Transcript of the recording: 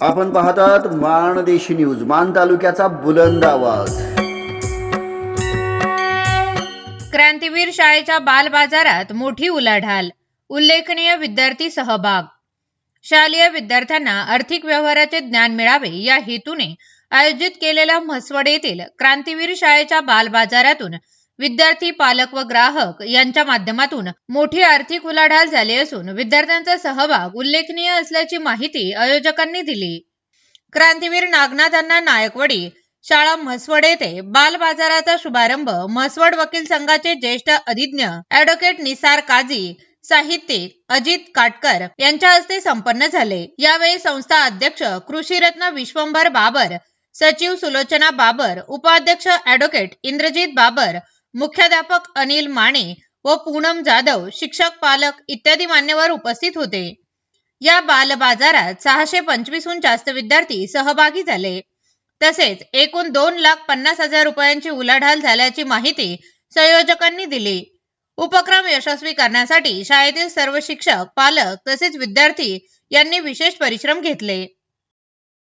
आपण पाहतात माणदेशी न्यूज मान तालुक्याचा बुलंद आवाज. क्रांतीवीर शाळेच्या बाल बाजारात मोठी उलाढाल उल्लेखनीय विद्यार्थी सहभाग. शालेय विद्यार्थ्यांना आर्थिक व्यवहाराचे ज्ञान मिळावे या हेतूने आयोजित केलेल्या म्हसवड येथील क्रांतीवीर शाळेच्या बाल बाजारातून विद्यार्थी पालक व ग्राहक यांच्या माध्यमातून मोठी आर्थिक उलाढाल झाली असून विद्यार्थ्यांचा सहभाग उल्लेखनीय असल्याची माहिती आयोजकांनी दिली. क्रांतीवीर नागनाथांना नायकवडी शाळा म्हसवड येथे बाल बाजाराचा शुभारंभ म्हसवड वकील संघाचे ज्येष्ठ अधिज्ञ ऍडव्होकेट निसार काझी साहित्यिक अजित काटकर यांच्या हस्ते संपन्न झाले. यावेळी संस्था अध्यक्ष कृषीरत्न विश्वंभर बाबर सचिव सुलोचना बाबर उपाध्यक्ष ऍडव्होकेट इंद्रजित बाबर मुख्याध्यापक अनिल माने व पूनम जाधव शिक्षक पालक इत्यादी मान्यवर उपस्थित होते. या बाल बाजारात सहाशे पंचवीसहून जास्त विद्यार्थी सहभागी झाले. तसेच एकूण दोन लाख पन्नास हजार रुपयांची उलाढाल झाल्याची माहिती संयोजकांनी दिली. उपक्रम यशस्वी करण्यासाठी शाळेतील सर्व शिक्षक पालक तसेच विद्यार्थी यांनी विशेष परिश्रम घेतले.